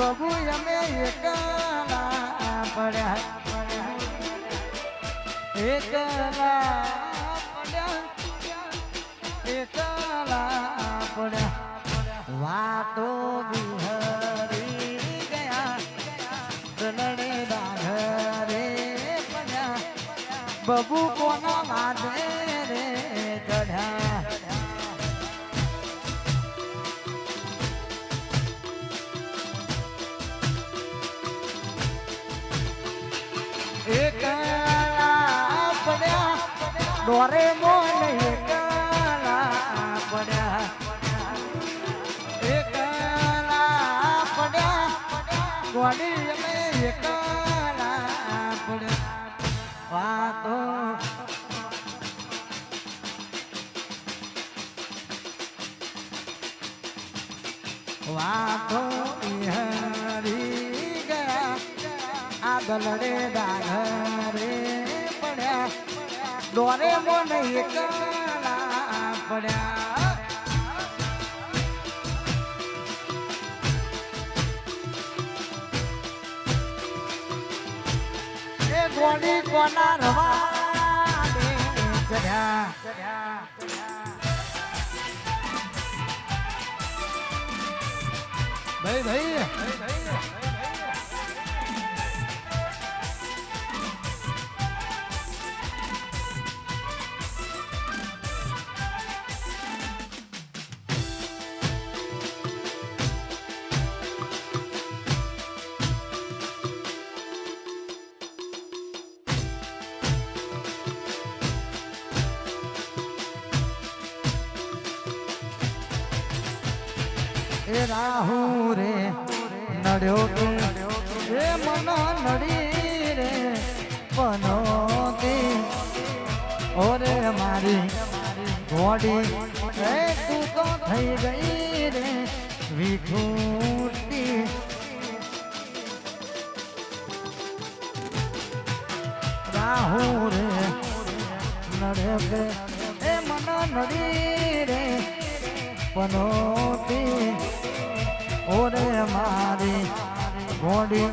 બબુ અમે એકલા પડ્યા. એકલા પડ્યા. એકલા પડ્યા. વાતો બિહરી ગયા. દલડે ડાઘરે પડ્યા. બબુ કોના માધે રે ચઢ્યા. ડોરે મોન એકલા પડ્યા. એકલા પડ્યા. ગોડી અમે એકલા દોરે મને એકલા પડ્યા એ ગોડી કોના રવા ભાઈ ભાઈ. એ રાહુ રે નડ્યો તું. એ મન નડી રે પનોતી ઓરે મારી ઘોડી એ તું તો થઈ ગઈ રે વિઠૂટી રાહુ રે નડ્યો કે એ મન નડી રે પનોતી ઓરે મારી ઘોડી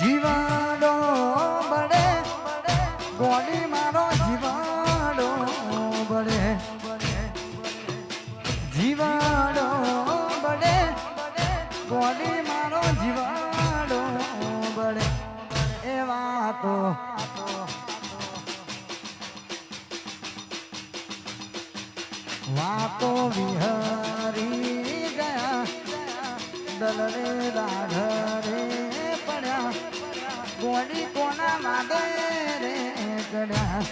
જીવાડો બડે ગોડી મારો જીવાડો બડે જીવાડો બડે ગોડી મારો જીવાડો બડે એ વાતો વાતો વિહરી ગયા. દલરે રાઘરે પડ્યા. ગોળી કોના માદે રે ચડ્યા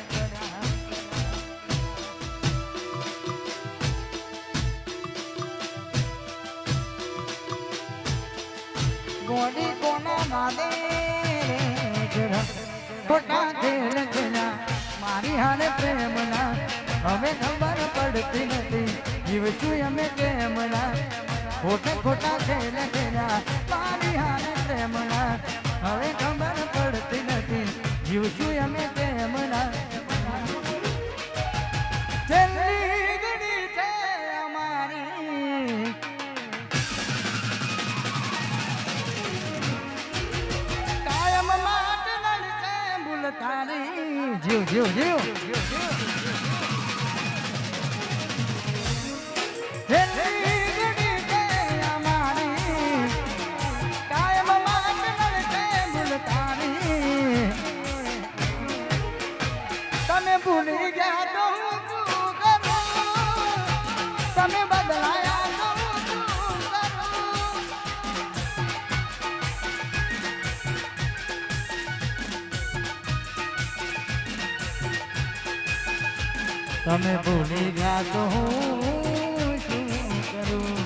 ગોળી કોના માદે રે ચડ્યા ખોટા ખેલા મારી હારે પ્રેમના હવે ખબર પડતી નથી. જીવશું અમે કેમના ખોટા ખોટા ખેલ ખેલા. મારી હારે પ્રેમના હવે ખબર પડતી નથી. જીવશું અમે કેમના જીવ જીવ જીવ. તમે ભૂલી ગયા તો હું શું કરું.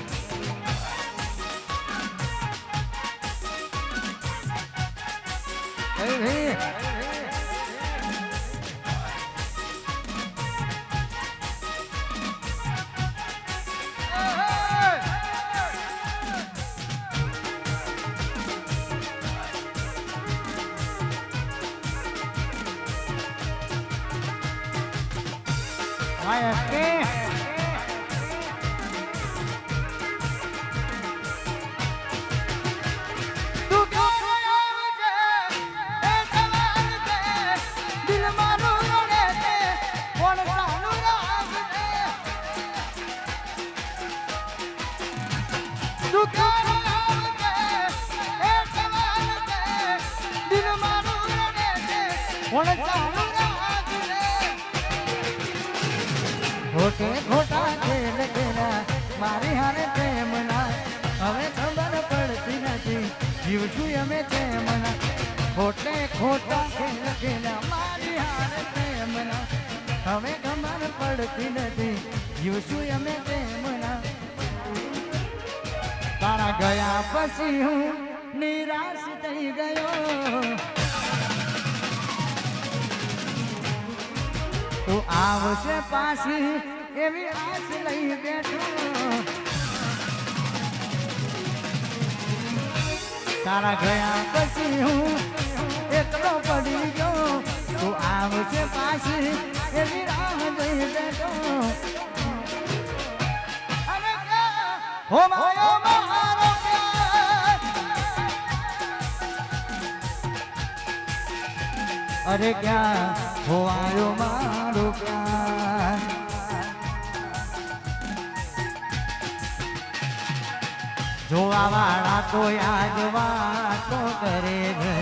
ખોટે ખોટા ખેલ ખેલા મારી હારે પ્રેમના હવે ખબર પડતી નથી જીવશું અમે તેમના ખોટે ખોટા ખેલ ખેલા મારી હારે પ્રેમના હવે ખબર પડતી નથી જીવશું અમે તેમના તારા ગયા પછી હું નિરાશ થઈ ગયો તું આવશે પાછી, એવી આશ લઈ બેઠો. તારા ગયા પછી હું એકલો પડી ગયો. તું આવશે પાછી, એવી રાહ જોઈ બેઠો. હો માયો અરે ક્યાં? હોવાયો મારો પ્યાર. જોવા વાળા તો યાદ વાતો કરે છે,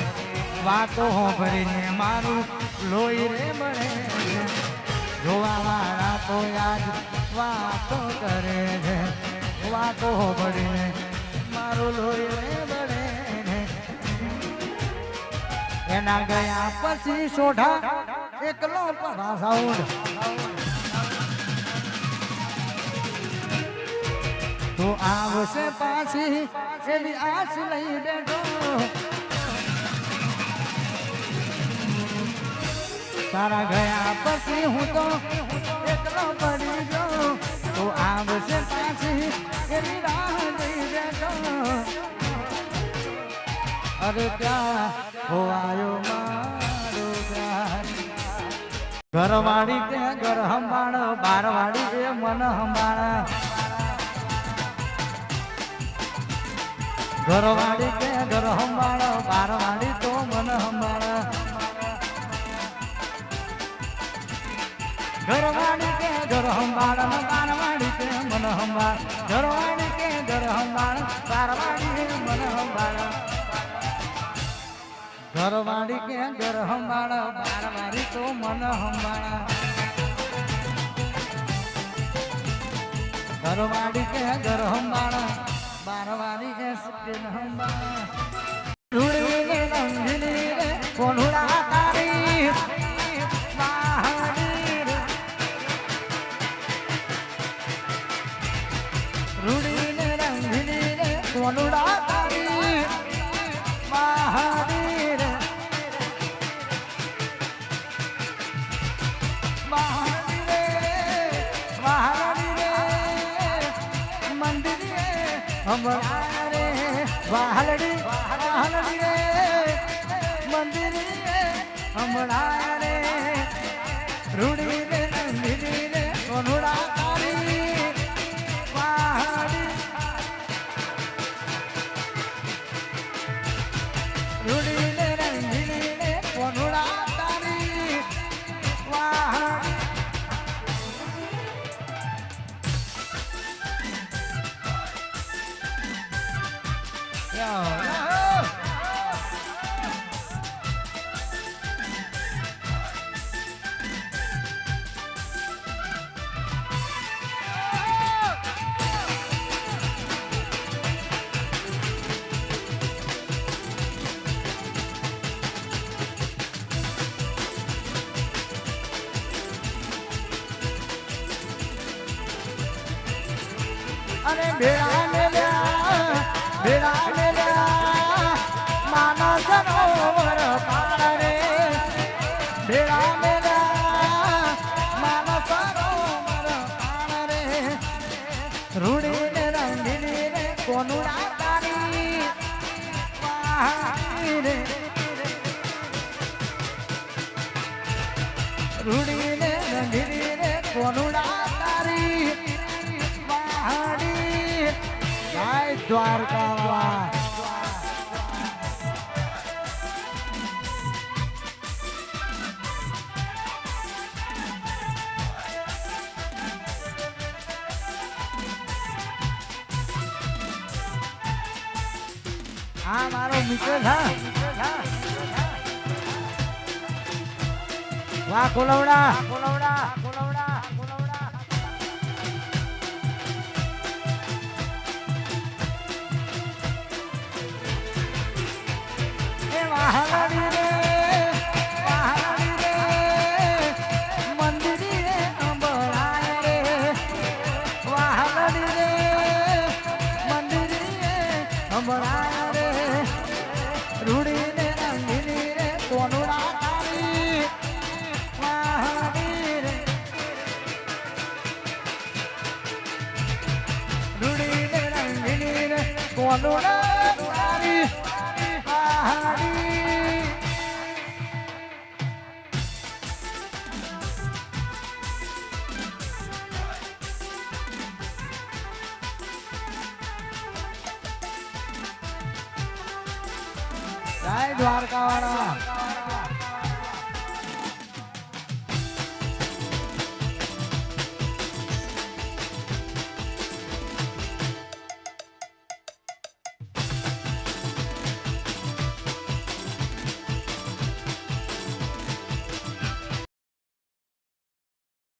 વાતો ભરીને મારું લોહી રે મળે જોવા વાળા તો યાદ વાતો કરે છે, વાતો ભરીને મારું લોહી રે મળે એના ગયા પછી સોઢા એકલો પરા સાઉન્ડ તો આવશે પાછી એવી આશ લઈ બેઠો તારા ગયા પછી હું તો એકલો પડી ગયો તો આવશે પાછી એવી રાહ લઈ અરે ક્યાં હોવાયો મારો પ્યાર ઘરવાળી કે ઘર હંભાણ બારવાળી કે મન હંભાણ ઘરવાળી કે ઘર હંભાણ બારવાળી તો મન હંભાણ ઘરવાળી કે ઘર હંભાણ બારવાળી કે મન હંભાણ ઘરવાળી કે ઘર હંભાણ બારવાળી મન સંભાળ. ઘરવાળી કે ઘર સંભાળ, બારવાળી તો મન સંભાળ. ઘરવાળી કે ઘર સંભાળ, બારવાળી કે સુખીન સંભાળ. હમણાં રે વાહલડી વાહલડી રે રૂડી રે કોનુડા તારી અરે ભેળા મેલ્યા ભેળા મેલ્યા માનસ સરોવર પાર રે ભેળા માનસ સરોવર પાર રૂડી ને રંગીલી રે કોનું તારી વાહી રે. રૂડી ને દ્વારકા હા મારો મિત્ર વાહ કોલવડા કોલવડા કોલવડા જય દ્વારકા વાળા